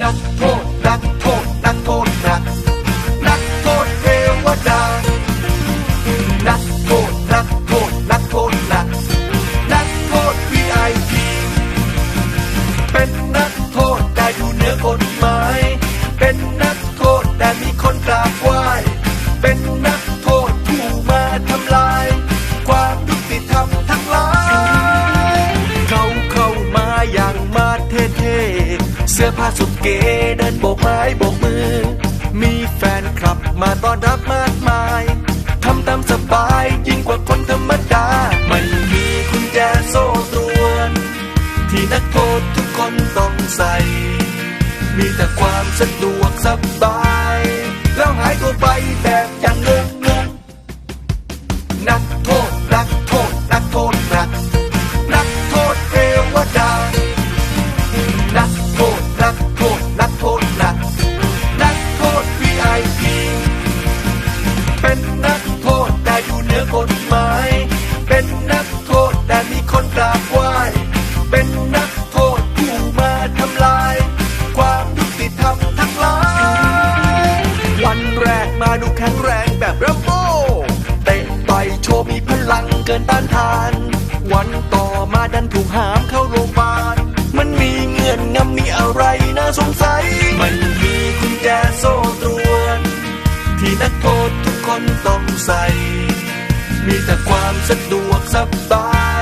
นักโท ผ้าสุดเก๋เดินโบกไม้โบกมือ มีแฟนคลับมาต้อนรับมากมายทำตามสบายยิ่งกว่าคนธรรมดา ไม่มีกุญแจโซ่ตรวน ที่นักโทษทุกคนต้องใส่ มีแต่ความสะดวกสบาย แล้วหายตัวไปแบบอย่างงง รมโบเตะไปโชว์มีพลังเกินต้านทาน วันต่อมาดันถูกหามเข้าโรงพยาบาล มันมีเงื่อนงำมีอะไรน่าสงสัย มันมีกุญแจโซ่ตรวนที่นักโทษทุกคนต้องใส่ มีแต่ความสะดวกสบาย